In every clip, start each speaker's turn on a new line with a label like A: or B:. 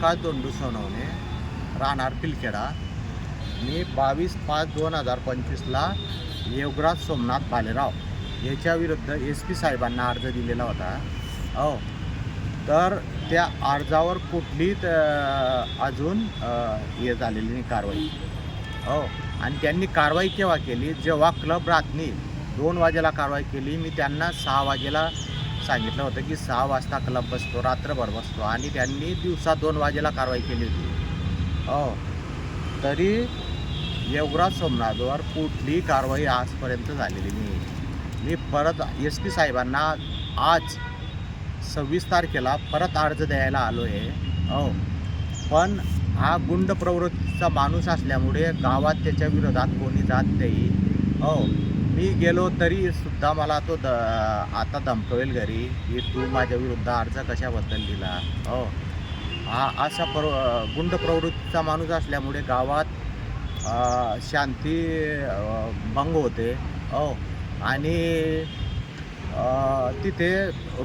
A: युवराज दोंडू सोनवणे राहणार पिलखेडा. मी बावीस पाच दोन हजार पंचवीसला योगराज सोमनाथ भालेराव याच्या विरुद्ध एस पी साहेबांना अर्ज दिलेला होता. हो. तर त्या अर्जावर कुठलीच अजून हे झालेली नाही कारवाई. हो. आणि त्यांनी कारवाई केव्हा केली? जेव्हा क्लब रात्री दोन वाजेला कारवाई केली मी त्यांना सहा वाजेला सांगितलं होतं की सहा वाजता क्लब बसतो रात्रभर बसतो आणि त्यांनी दिवसा दोन वाजेला कारवाई केली होती. हो. तरी योगराज सोमनाथवर कुठलीही कारवाई आजपर्यंत झालेली नाही. मी परत एस पी साहेबांना आज सव्वीस तारखेला परत अर्ज द्यायला आलो आहे हो. पण हा गुंड प्रवृत्तीचा माणूस असल्यामुळे गावात त्याच्या विरोधात कोणी जात नाही. हो. मी गेलो तरी सुद्धा मला तो द आता धमकवेल घरी. की तू माझ्या विरुद्ध अर्ज कशाबद्दल दिला? हो. हा असा प्र गुंड प्रवृत्तीचा माणूस असल्यामुळे गावात शांती भंग होते. हो. आणि तिथे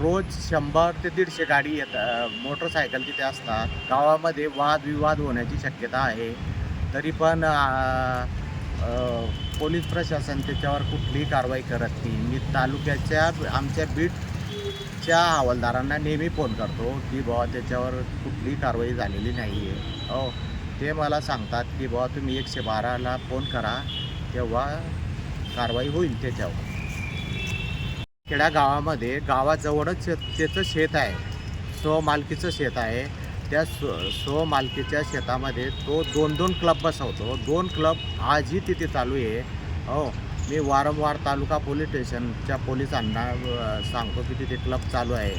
A: रोज शंभर ते दीडशे गाडी येत मोटरसायकल तिथे असतात. गावामध्ये वादविवाद होण्याची शक्यता आहे. तरी पण पोलीस प्रशासन त्याच्यावर कुठलीही कारवाई करत नाही. मी तालुक्याच्या आमच्या बीटच्या हवालदारांना नेहमी फोन करतो की बुवा त्याच्यावर कुठलीही कारवाई झालेली नाही आहे हो. ते मला सांगतात की बुवा तुम्ही एकशे बाराला फोन करा तेव्हा कारवाई होईल त्याच्यावर. खेड्या गावामध्ये गावाजवळच त्याचं शेत आहे. तो मालकीचं शेत आहे. त्या स्व सो मालकीच्या शेतामध्ये तो दोन दोन क्लब बसवतो. दोन क्लब आजही तिथे चालू आहे. हो मी वारंवार तालुका पोलीस स्टेशनच्या पोलिसांना सांगतो की तिथे क्लब चालू आहे.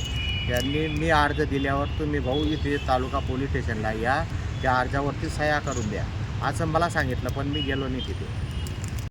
A: त्यांनी मी अर्ज दिल्यावर तुम्ही भाऊ इथे तालुका पोलीस स्टेशनला या. त्या अर्जावरती सह्या करून द्या. असं मला सांगितलं पण मी गेलो नाही तिथे.